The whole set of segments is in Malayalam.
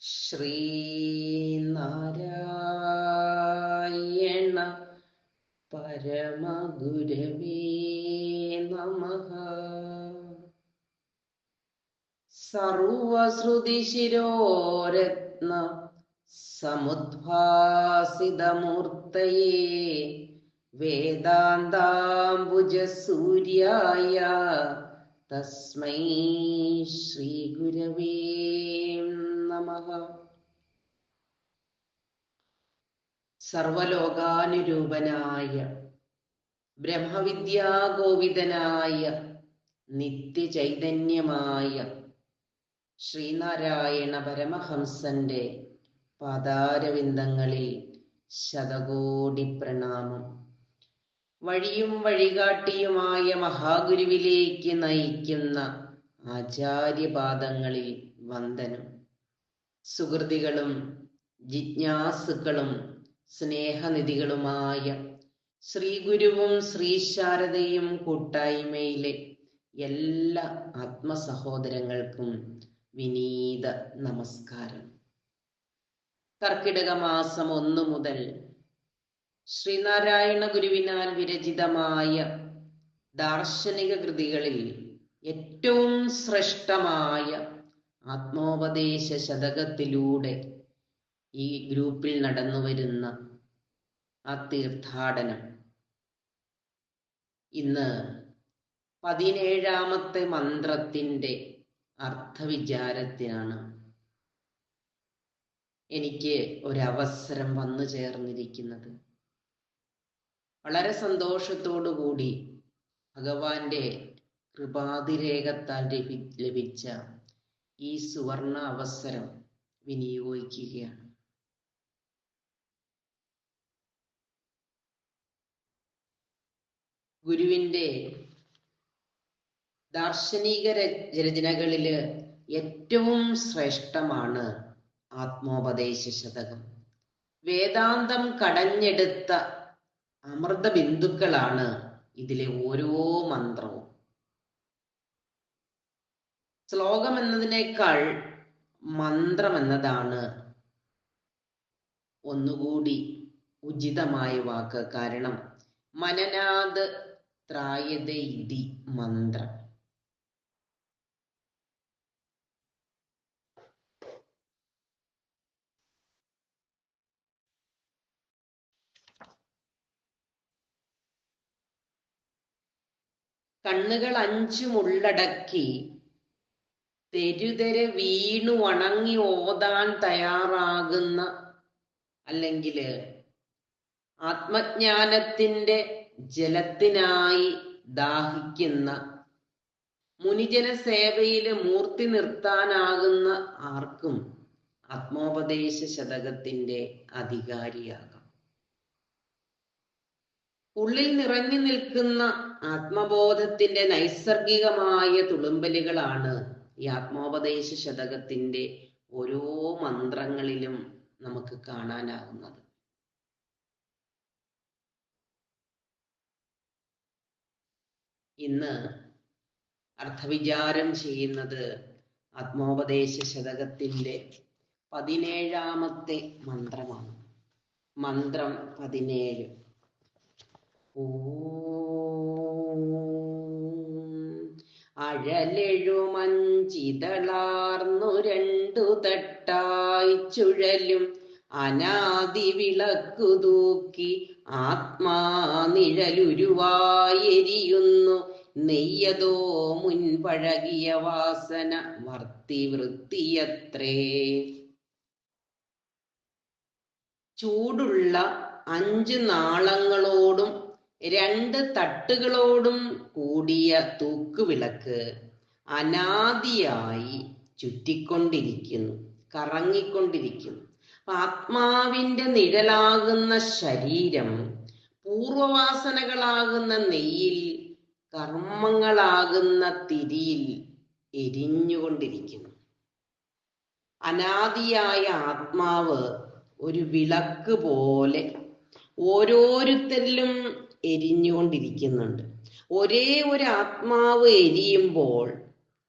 ശ്രീനാരായണ പരമഗുരവേ നമ. സർവശ്രുതിശിരോരത്ന സമുദ്ഭാസിതമൂർത്തയേ വേദാന്താംബുജസൂര്യായ തസ്മൈ ശ്രീഗുരവേ നമ. സർവലോകാനുരൂപനായ ബ്രഹ്മവിദ്യാഗോവിതനായ നിത്യചൈതന്യമായ ശ്രീനാരായണ പരമഹംസന്റെ പാതാരവിന്ദങ്ങളിൽ ശതകോടി പ്രണാമം. വഴിയും വഴികാട്ടിയുമായ മഹാഗുരുവിലേക്ക് നയിക്കുന്ന ആചാര്യപാദങ്ങളിൽ വന്ദനം. സുഹൃതികളും ജിജ്ഞാസുക്കളും സ്നേഹനിധികളുമായ ശ്രീഗുരുവും ശ്രീശാരദയും കൂട്ടായ്മയിലെ എല്ലാ ആത്മസഹോദരങ്ങൾക്കും വിനീത നമസ്കാരം. കർക്കിടക മാസം ഒന്നു മുതൽ ശ്രീനാരായണ ഗുരുവിനാൽ വിരചിതമായ ദാർശനിക കൃതികളിൽ ഏറ്റവും ശ്രേഷ്ഠമായ ആത്മോപദേശ ശതകത്തിലൂടെ ഈ ഗ്രൂപ്പിൽ നടന്നു വരുന്ന ആ തീർത്ഥാടനം. ഇന്ന് പതിനേഴാമത്തെ മന്ത്രത്തിന്റെ അർത്ഥവിചാരത്തിനാണ് എനിക്ക് ഒരവസരം വന്നു ചേർന്നിരിക്കുന്നത്. വളരെ സന്തോഷത്തോടു കൂടി ഭഗവാന്റെ കൃപാതിരേഖത്താൽ ലഭി ലഭിച്ച ഈ സുവർണ അവസരം വിനിയോഗിക്കുകയാണ്. ഗുരുവിന്റെ ദാർശനിക രചനകളിൽ ഏറ്റവും ശ്രേഷ്ഠമാണ് ആത്മോപദേശ ശതകം വേദാന്തം കടഞ്ഞെടുത്ത അമൃത ബിന്ദുക്കളാണ് ഇതിലെ ഓരോ മന്ത്രവും. ശ്ലോകം എന്നതിനേക്കാൾ മന്ത്രം എന്നതാണ് ഒന്നുകൂടി ഉചിതമായ വാക്ക്. കാരണം മനനാത് ത്രായത ഇതി മന്ത്രം. കണ്ണുകൾ അഞ്ചും ഉള്ളടക്കി തെരുതെരെ വീണു വണങ്ങി ഓതാൻ തയ്യാറാകുന്ന അല്ലെങ്കിൽ ആത്മജ്ഞാനത്തിന്റെ ജലത്തിനായി ദാഹിക്കുന്ന മുനിജന സേവയിൽ മൂർത്തി നിർത്താനാകുന്ന ആർക്കും ആത്മോപദേശ ശതകത്തിന്റെ അധികാരിയാകാം. ഉള്ളിൽ നിറഞ്ഞു നിൽക്കുന്ന ആത്മബോധത്തിന്റെ നൈസർഗികമായ തുളുമ്പലുകളാണ് ഈ ആത്മോപദേശ ശതകത്തിന്റെ ഓരോ മന്ത്രങ്ങളിലും നമുക്ക് കാണാനാകുന്നത് ഇന്ന് അർത്ഥവിചാരം ചെയ്യുന്നത് ആത്മോപദേശ ശതകത്തിന്റെ പതിനേഴാമത്തെ മന്ത്രമാണ്. മന്ത്രം പതിനേഴ്. അഴലെഴുമഞ്ചിതളാർന്നു രണ്ടു തട്ടായി ചുഴലും. അനാദി വിളക്കു തൂക്കി ആത്മാനിഴലുരുവായെരിയുന്നു. നെയ്യതോ മുൻപഴകിയ വാസന വർത്തി വൃത്തിയത്രേ ചൂടുള്ള അഞ്ച് നാളങ്ങളോടും രണ്ട് തട്ടുകളോടും കൂടിയ തൂക്കുവിളക്ക് അനാദിയായി ചുറ്റിക്കൊണ്ടിരിക്കുന്നു കറങ്ങിക്കൊണ്ടിരിക്കുന്നു. ആത്മാവിന്റെ നിഴലാകുന്ന ശരീരം പൂർവവാസനകളാകുന്ന നെയ്യിൽ കർമ്മങ്ങളാകുന്ന തിരിയിൽ എരിഞ്ഞുകൊണ്ടിരിക്കുന്നു. അനാദിയായ ആത്മാവ് ഒരു വിളക്ക് പോലെ ഓരോരുത്തരിലും എരിഞ്ഞുകൊണ്ടിരിക്കുന്നുണ്ട്. ഒരേ ഒരു ആത്മാവ് എരിയുമ്പോൾ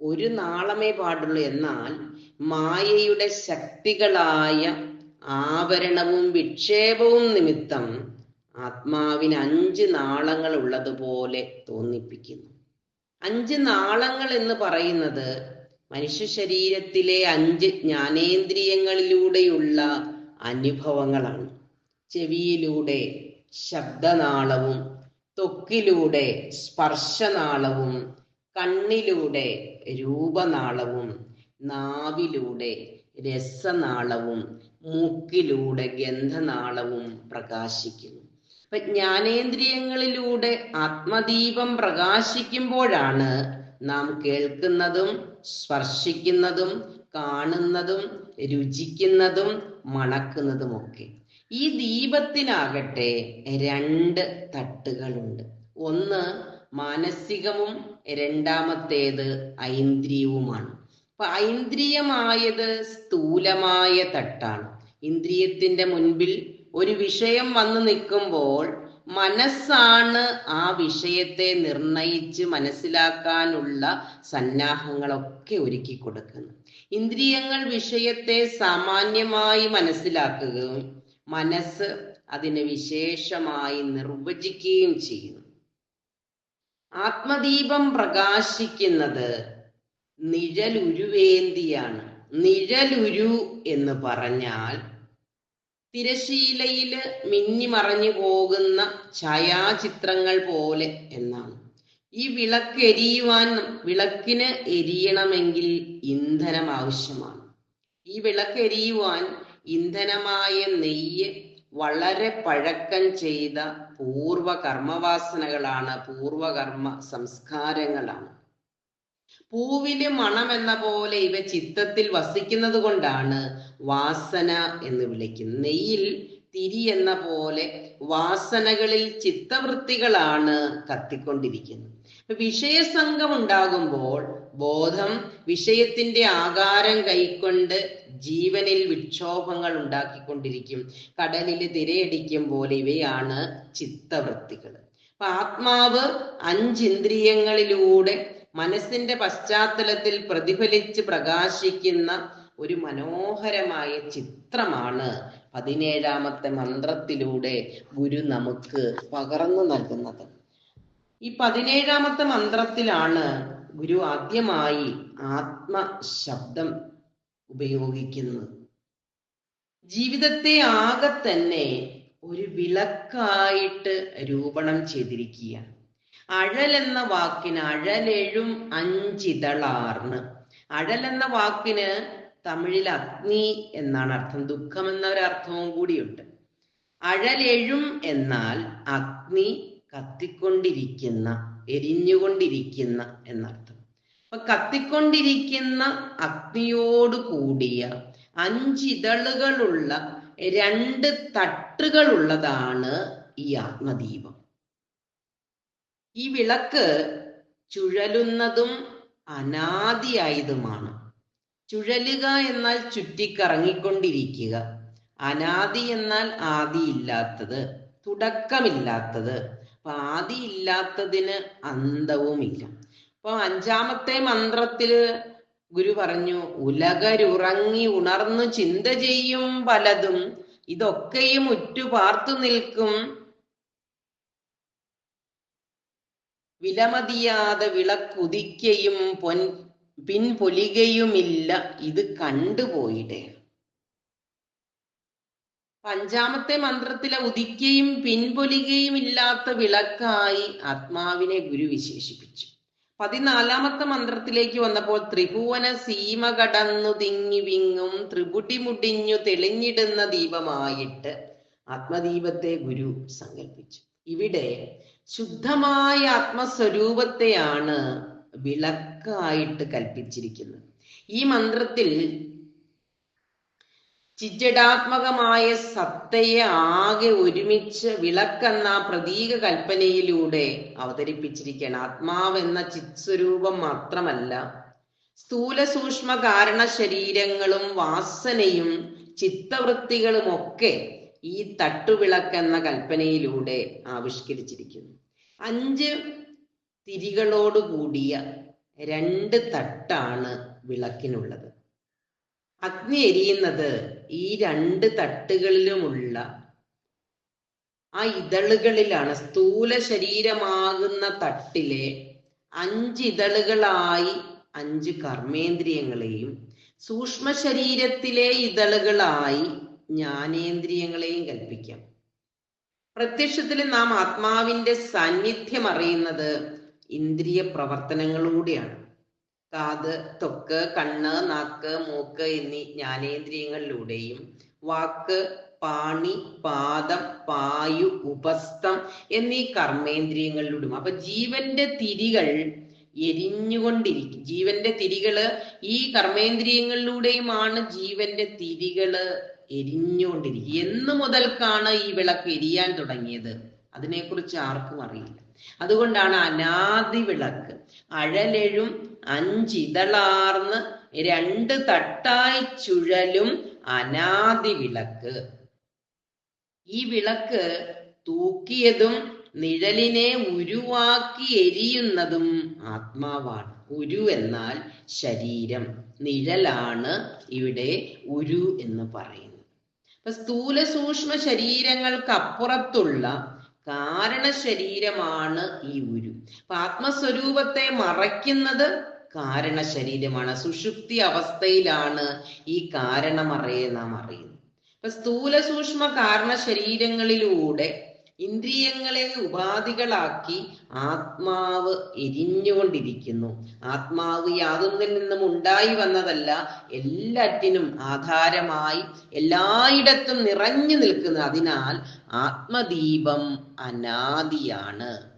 ഒരു നാളമേ പാടുള്ളൂ. എന്നാൽ മായയുടെ ശക്തികളായ ആവരണവും വിക്ഷേപവും നിമിത്തം ആത്മാവിന് അഞ്ച് നാളങ്ങൾ ഉള്ളതുപോലെ തോന്നിപ്പിക്കുന്നു. അഞ്ച് നാളങ്ങൾ എന്ന് പറയുന്നത് മനുഷ്യ ശരീരത്തിലെ അഞ്ച് ജ്ഞാനേന്ദ്രിയങ്ങളിലൂടെയുള്ള അനുഭവങ്ങളാണ്. ചെവിയിലൂടെ ശബ്ദനാളവും ത്വക്കിലൂടെ സ്പർശനാളവും കണ്ണിലൂടെ രൂപനാളവും നാവിലൂടെ രസനാളവും മൂക്കിലൂടെ ഗന്ധനാളവും പ്രകാശിക്കുന്നു. അപ്പൊ ജ്ഞാനേന്ദ്രിയങ്ങളിലൂടെ ആത്മദീപം പ്രകാശിക്കുമ്പോഴാണ് നാം കേൾക്കുന്നതും സ്പർശിക്കുന്നതും കാണുന്നതും രുചിക്കുന്നതും മണക്കുന്നതുമൊക്കെ. ഈ ദീപത്തിനാകട്ടെ രണ്ട് തട്ടുകളുണ്ട്. ഒന്ന് മാനസികവും രണ്ടാമത്തേത് ഐന്ദ്രിയവുമാണ്. അപ്പൊ ഐന്ദ്രിയമായത് സ്ഥൂലമായ തട്ടാണ്. ഇന്ദ്രിയത്തിന്റെ മുൻപിൽ ഒരു വിഷയം വന്നു നിൽക്കുമ്പോൾ മനസ്സാണ് ആ വിഷയത്തെ നിർണയിച്ച് മനസ്സിലാക്കാനുള്ള സന്നാഹങ്ങളൊക്കെ ഒരുക്കി കൊടുക്കുന്നത് ഇന്ദ്രിയങ്ങൾ വിഷയത്തെ സാമാന്യമായി മനസ്സിലാക്കുകയും മനസ്സ് അതിനെ വിശേഷമായി നിർവചിക്കുകയും ചെയ്യുന്നു. ആത്മദീപം പ്രകാശിക്കുന്നത് നിഴലുരുവേന്തിയാണ്. നിഴലുരു എന്ന് പറഞ്ഞാൽ തിരശീലയിൽ മിന്നിമറഞ്ഞു പോകുന്ന ഛായാചിത്രങ്ങൾ പോലെ എന്നാണ്. ഈ വിളക്ക് എരിയുവാൻ വിളക്കിന് എരിയണമെങ്കിൽ ഇന്ധനം ആവശ്യമാണ്. ഈ വിളക്ക് എരിയുവാൻ ഇന്ധനമായ നെയ്യ് വളരെ പഴക്കം ചെയ്ത പൂർവ കർമ്മവാസനകളാണ് പൂർവകർമ്മ സംസ്കാരങ്ങളാണ്. പൂവിലെ മണം എന്ന പോലെ ഇവ ചിത്തത്തിൽ വസിക്കുന്നത് കൊണ്ടാണ് വാസന എന്ന് വിളിക്കുന്നത്. നെയ്യിൽ തിരി എന്ന പോലെ വാസനകളിൽ ചിത്തവൃത്തികളാണ് കത്തിക്കൊണ്ടിരിക്കുന്നത്. വിഷയസംഘം ഉണ്ടാകുമ്പോൾ ബോധം വിഷയത്തിന്റെ ആകാരം കൈക്കൊണ്ട് ജീവനിൽ വിക്ഷോഭങ്ങൾ ഉണ്ടാക്കിക്കൊണ്ടിരിക്കും. കടലിൽ തിരയടിക്കും പോലെ ഇവയാണ് ചിത്തവൃത്തികൾ അപ്പൊ ആത്മാവ് അഞ്ചിന്ദ്രിയങ്ങളിലൂടെ മനസ്സിന്റെ പശ്ചാത്തലത്തിൽ പ്രതിഫലിച്ച് പ്രകാശിക്കുന്ന ഒരു മനോഹരമായ ചിത്രമാണ് പതിനേഴാമത്തെ മന്ത്രത്തിലൂടെ ഗുരു നമുക്ക് പകർന്നു നൽകുന്നത്. ഈ പതിനേഴാമത്തെ മന്ത്രത്തിലാണ് ഗുരു ആദ്യമായി ആത്മശബ്ദം ഉപയോഗിക്കുന്നത്. ജീവിതത്തെ ആകെ തന്നെ ഒരു വിളക്കായിട്ട് രൂപണം ചെയ്തിരിക്കുകയാണ് അഴൽ എന്ന വാക്കിന് അഴലെഴും അഞ്ചിതളാർന്ന്. അഴൽ എന്ന വാക്കിന് തമിഴിൽ അഗ്നി എന്നാണ് അർത്ഥം. ദുഃഖം എന്ന ഒരർത്ഥവും കൂടിയുണ്ട്. അഴലെഴും എന്നാൽ അഗ്നി കത്തിക്കൊണ്ടിരിക്കുന്ന എരിഞ്ഞുകൊണ്ടിരിക്കുന്ന എന്നർത്ഥം. അപ്പൊ കത്തിക്കൊണ്ടിരിക്കുന്ന അഗ്നിയോട് കൂടിയ അഞ്ചിതളുകളുള്ള രണ്ട് തട്ടുകളുള്ളതാണ് ഈ ആത്മദീപം. ഈ വിളക്ക് ചുഴലുന്നതും അനാദിയായതുമാണ്. ചുഴലുക എന്നാൽ ചുറ്റിക്കറങ്ങിക്കൊണ്ടിരിക്കുക. അനാദി എന്നാൽ ആദിയില്ലാത്തത് തുടക്കമില്ലാത്തത്. അപ്പൊ ആദിയില്ലാത്തതിന് അന്തവുമില്ല. അപ്പൊ അഞ്ചാമത്തെ മന്ത്രത്തിൽ ഗുരു പറഞ്ഞു ഉലകരുറങ്ങി ഉണർന്നു ചിന്ത ചെയ്യും പലതും ഇതൊക്കെയും ഉറ്റുപാർത്തു നിൽക്കും. വിലമതിയാതെ വിളക്കുതിക്കയും പൊൻ പിൻപൊലികയുമില്ല ഇത് കണ്ടുപോയിടേ. അഞ്ചാമത്തെ മന്ത്രത്തിലെ ഉദിക്കയും പിൻപൊലികയും ഇല്ലാത്ത വിളക്കായി ആത്മാവിനെ ഗുരു വിശേഷിപ്പിച്ചു. പതിനാലാമത്തെ മന്ത്രത്തിലേക്ക് വന്നപ്പോൾ ത്രിഭുവന സീമ കടന്നു തിങ്ങി വിങ്ങും ത്രിപുടി മുടിഞ്ഞു തെളിഞ്ഞിടുന്ന ദീപമായിട്ട് ആത്മദീപത്തെ ഗുരു സങ്കല്പിച്ചു. ഇവിടെ ശുദ്ധമായ ആത്മസ്വരൂപത്തെയാണ് വിളക്കായിട്ട് കൽപ്പിച്ചിരിക്കുന്നത്. ഈ മന്ത്രത്തിൽ ചിജടാത്മകമായ സത്തയെ ആകെ ഒരുമിച്ച് വിളക്കെന്ന പ്രതീക കൽപ്പനയിലൂടെ അവതരിപ്പിച്ചിരിക്കുകയാണ്. ആത്മാവെന്ന ചിത്സ്വരൂപം മാത്രമല്ല സ്ഥൂല സൂക്ഷ്മ കാരണ ശരീരങ്ങളും വാസനയും ചിത്തവൃത്തികളുമൊക്കെ ഈ തട്ടുവിളക്കെന്ന കൽപ്പനയിലൂടെ ആവിഷ്കരിച്ചിരിക്കുന്നു. അഞ്ച് തിരികളോടുകൂടിയ രണ്ട് തട്ടാണ് വിളക്കിനുള്ളത്. അഗ്നി എരിയുന്നത് ഈ രണ്ട് തട്ടുകളിലുമുള്ള ആ ഇതളുകളിലാണ് സ്ഥൂല ശരീരമാകുന്ന തട്ടിലെ അഞ്ചിതളുകളായി അഞ്ച് കർമ്മേന്ദ്രിയങ്ങളെയും സൂക്ഷ്മ ശരീരത്തിലെ ഇതളുകളായി ജ്ഞാനേന്ദ്രിയങ്ങളെയും കൽപ്പിക്കാം. പ്രത്യക്ഷത്തിൽ നാം ആത്മാവിന്റെ സാന്നിധ്യം അറിയുന്നത് ഇന്ദ്രിയ പ്രവർത്തനങ്ങളിലൂടെയാണ് കാത് ത്വക്ക് കണ്ണ് നാക്ക് മൂക്ക് എന്നീ ജ്ഞാനേന്ദ്രിയങ്ങളിലൂടെയും വാക്ക് പാണി പാദം പായു ഉപസ്ഥം എന്നീ കർമ്മേന്ദ്രിയങ്ങളിലൂടെയും. അപ്പൊ ജീവന്റെ തിരികൾ എരിഞ്ഞുകൊണ്ടിരിക്കും. ജീവന്റെ തിരികൾ ഈ കർമ്മേന്ദ്രിയങ്ങളിലൂടെയുമാണ് ജീവന്റെ തിരികൾ എരിഞ്ഞുകൊണ്ടിരിക്കുക എന്ന് മുതൽക്കാണ് ഈ വിളക്ക് എരിയാൻ തുടങ്ങിയത്. അതിനെക്കുറിച്ച് ആർക്കും അറിയില്ല. അതുകൊണ്ടാണ് അനാദി വിളക്ക് അഴലെഴും അഞ്ചിതളാർന്ന് രണ്ട് തട്ടായി ചുഴലും അനാദി വിളക്ക്. ഈ വിളക്ക് തൂക്കിയതും നിഴലിനെ ഉരുവാക്കി എരിയുന്നതും ആത്മാവാണ്. ഉരു എന്നാൽ ശരീരം. നിഴലാണ് ഇവിടെ ഉരു എന്ന് പറയുന്നത്. അപ്പൊ സ്ഥൂല സൂക്ഷ്മ ശരീരങ്ങൾക്ക് അപ്പുറത്തുള്ള കാരണ ശരീരമാണ് ഈ ഉരു. അപ്പൊ ആത്മസ്വരൂപത്തെ മറയ്ക്കുന്നത് കാരണ ശരീരമാണ് സുഷുപ്തി അവസ്ഥയിലാണ് ഈ കാരണമറയെ നാം അറിയുന്നത്. അപ്പൊ സ്ഥൂല സൂക്ഷ്മ കാരണ ശരീരങ്ങളിലൂടെ ഇന്ദ്രിയങ്ങളെ ഉപാധികളാക്കി ആത്മാവ് എരിഞ്ഞുകൊണ്ടിരിക്കുന്നു ആത്മാവ് യാതൊന്നിൽ നിന്നും ഉണ്ടായി വന്നതല്ല എല്ലാറ്റിനും ആധാരമായി എല്ലായിടത്തും നിറഞ്ഞു നിൽക്കുന്നു. അതിനാൽ ആത്മദീപം അനാദിയാണ്.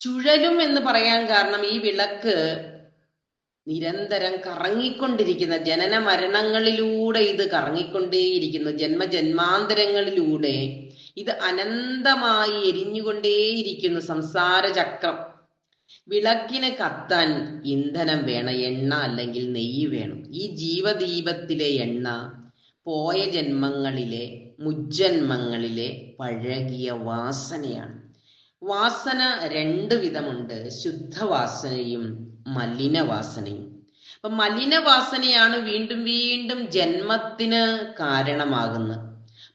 ചുഴലും എന്ന് പറയാൻ കാരണം ഈ വിളക്ക് നിരന്തരം കറങ്ങിക്കൊണ്ടിരിക്കുന്ന ജനന മരണങ്ങളിലൂടെ ഇത് കറങ്ങിക്കൊണ്ടേയിരിക്കുന്നു. ജന്മജന്മാന്തരങ്ങളിലൂടെ ഇത് അനന്തമായി എരിഞ്ഞുകൊണ്ടേയിരിക്കുന്നു സംസാര ചക്രം. വിളക്കിന് കത്താൻ ഇന്ധനം വേണം എണ്ണ അല്ലെങ്കിൽ നെയ്യ് വേണം. ഈ ജീവദീപത്തിലെ എണ്ണ പോയ ജന്മങ്ങളിലെ മുജ്ജന്മങ്ങളിലെ പഴകിയ വാസനയാണ്. വാസന രണ്ട് വിധമുണ്ട്. ശുദ്ധവാസനയും മലിനവാസനയും. അപ്പൊ മലിനവാസനയാണ് വീണ്ടും വീണ്ടും ജന്മത്തിന് കാരണമാകുന്നത്.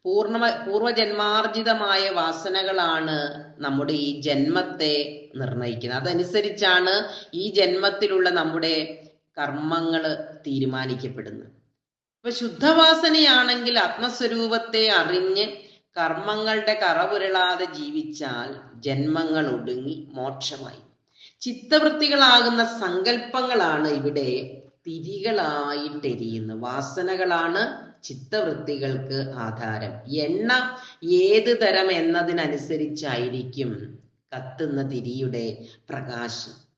പൂർണ പൂർവജന്മാർജിതമായ വാസനകളാണ് നമ്മുടെ ഈ ജന്മത്തെ നിർണയിക്കുന്നത്. അതനുസരിച്ചാണ് ഈ ജന്മത്തിലുള്ള നമ്മുടെ കർമ്മങ്ങൾ തീരുമാനിക്കപ്പെടുന്നത്. ഇപ്പൊ ശുദ്ധവാസനയാണെങ്കിൽ ആത്മസ്വരൂപത്തെ അറിഞ്ഞ് കർമ്മങ്ങളുടെ കറപുരളാതെ ജീവിച്ചാൽ ജന്മങ്ങൾ ഒടുങ്ങി മോക്ഷമായി. ചിത്തവൃത്തികളാകുന്ന സങ്കല്പങ്ങളാണ് ഇവിടെ തിരികളായിട്ടെരിയുന്നത്. വാസനകളാണ് ചിത്തവൃത്തികൾക്ക് ആധാരം. എണ്ണ ഏത് തരം എന്നതിനനുസരിച്ചായിരിക്കും കത്തുന്ന തിരിയുടെ പ്രകാശം.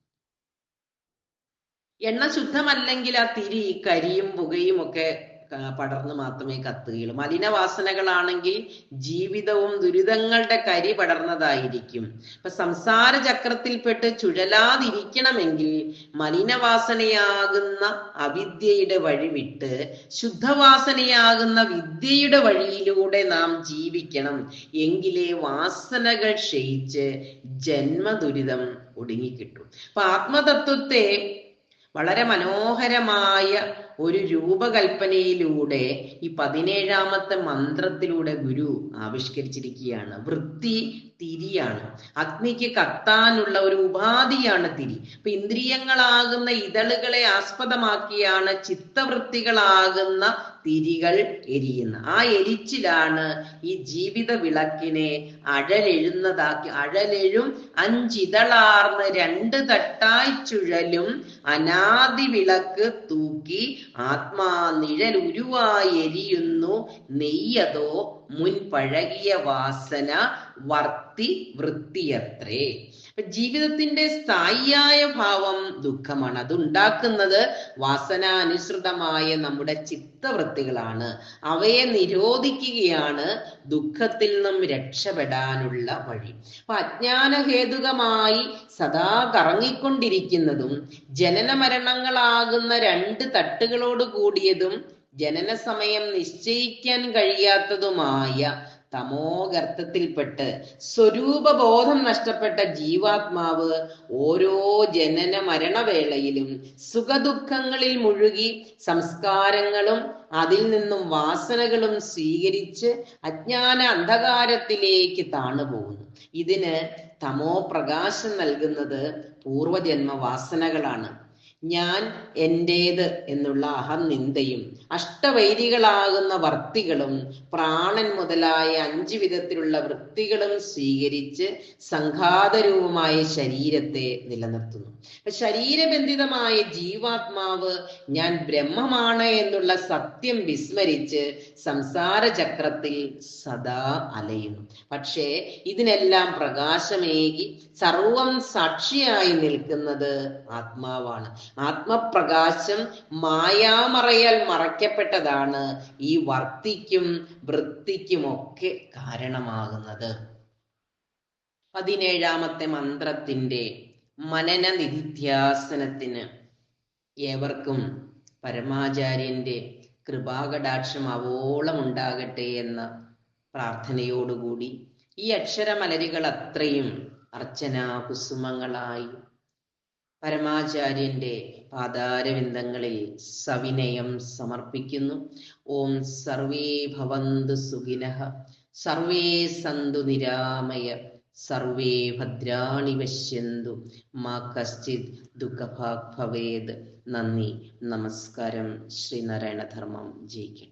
എണ്ണ ശുദ്ധമല്ലെങ്കിൽ ആ തിരി കരിയും പുകയും ഒക്കെ പടർന്ന് മാത്രമേ കത്തുകയുള്ളൂ. മലിനവാസനകളാണെങ്കിൽ ജീവിതവും ദുരിതങ്ങളുടെ കരി പടർന്നതായിരിക്കും. ഇപ്പൊ സംസാര ചക്രത്തിൽപ്പെട്ട് ചുഴലാതിരിക്കണമെങ്കിൽ മലിനവാസനയാകുന്ന അവിദ്യയുടെ വഴി വിട്ട് ശുദ്ധവാസനയാകുന്ന വിദ്യയുടെ വഴിയിലൂടെ നാം ജീവിക്കണം. എങ്കിലേ വാസനകൾ ക്ഷയിച്ച് ജന്മദുരിതം ഒടുങ്ങിക്കിട്ടും. അപ്പൊ ആത്മതത്വത്തെ വളരെ മനോഹരമായ ഒരു രൂപകൽപ്പനയിലൂടെ ഈ പതിനേഴാമത്തെ മന്ത്രത്തിലൂടെ ഗുരു ആവിഷ്കരിച്ചിരിക്കുകയാണ്. വൃത്തി തിരിയാണ്. അഗ്നിക്ക് കത്താനുള്ള ഒരു ഉപാധിയാണ് തിരി. അപ്പൊ ഇന്ദ്രിയങ്ങളാകുന്ന ഇതളുകളെ ആസ്പദമാക്കിയാണ് ചിത്തവൃത്തികളാകുന്ന തിരികൾ എരിയുന്ന. ആ എരിച്ചിലാണ് ഈ ജീവിത വിളക്കിനെ അഴലെഴുന്നതാക്കി അഴലെഴും അഞ്ചിതളാർന്ന് രണ്ട് തട്ടായി ചുഴലും അനാദി വിളക്ക് തൂക്കി ആത്മാ നിഴൽ ഉരുവായി എരിയുന്നു. നെയ്യതോ മുൻ പഴകിയ വാസന വർത്തി വൃത്തിയത്രേ. ജീവിതത്തിന്റെ സ്ഥായിയായ ഭാവം ദുഃഖമാണ്. അത് ഉണ്ടാക്കുന്നത് വാസനാനുസൃതമായ നമ്മുടെ ചിത്തവൃത്തികളാണ്. അവയെ നിരോധിക്കുകയാണ് ദുഃഖത്തിൽ നിന്നും രക്ഷപ്പെടാനുള്ള വഴി. അപ്പൊ അജ്ഞാനഹേതുകമായി സദാ കറങ്ങിക്കൊണ്ടിരിക്കുന്നതും ജനന മരണങ്ങളാകുന്ന രണ്ട് തട്ടുകളോട് കൂടിയതും ജനന സമയം നിശ്ചയിക്കാൻ കഴിയാത്തതുമായ തമോഗർത്തത്തിൽപ്പെട്ട് സ്വരൂപബോധം നഷ്ടപ്പെട്ട ജീവാത്മാവ് ഓരോ ജനന മരണവേളയിലും സുഖദുഃഖങ്ങളിൽ മുഴുകി സംസ്കാരങ്ങളും അതിൽ നിന്നും വാസനകളും സ്വീകരിച്ച് അജ്ഞാന അന്ധകാരത്തിലേക്ക് താണുപോകുന്നു. ഇതിന് തമോ പ്രകാശം നൽകുന്നത് പൂർവജന്മ വാസനകളാണ് ഞാൻ എന്റേത് എന്നുള്ള അഹംനിന്ദയും അഷ്ടവൈരികളാകുന്ന വർത്തികളും പ്രാണൻ മുതലായ അഞ്ച് വിധത്തിലുള്ള വൃത്തികളും സ്വീകരിച്ച് സംഘാതരൂപമായ ശരീരത്തെ നിലനിർത്തുന്നു. ശരീരബന്ധിതമായ ജീവാത്മാവ് ഞാൻ ബ്രഹ്മമാണ് എന്നുള്ള സത്യം വിസ്മരിച്ച് സംസാര ചക്രത്തിൽ സദാ അലയുന്നു. പക്ഷേ ഇതിനെല്ലാം പ്രകാശമേകി സർവം സാക്ഷിയായി നിൽക്കുന്നത് ആത്മാവാണ്. ആത്മപ്രകാശം മായാമറയാൽ മറയ്ക്കപ്പെട്ടതാണ് ഈ വർത്തിക്കും വൃത്തിക്കുമൊക്കെ കാരണമാകുന്നത്. പതിനേഴാമത്തെ മന്ത്രത്തിന്റെ മനന നിധിധ്യാസനത്തിന് ഏവർക്കും പരമാചാര്യന്റെ കൃപാകടാക്ഷം അവോളം ഉണ്ടാകട്ടെ എന്ന പ്രാർത്ഥനയോടുകൂടി ഈ അക്ഷരമലരുകൾ അത്രയും അർച്ചനാ കുസുമങ്ങളായി പരമാചാര്യന്റെ പാതാരവിന്ദങ്ങളിൽ സവിനയം സമർപ്പിക്കുന്നു. ഓം സർവേ ഭവന്തു സുഖിനഃ. സർവേ സന്തു നിരാമയ. സർവേ ഭദ്രാണി പശ്യന്തു. മാ കശ്ചിത് ദുഃഖഭാഗ് ഭവേത് നന്ദി. നമസ്കാരം. ശ്രീനാരായണ ധർമ്മം. ജയിക്കട്ടെ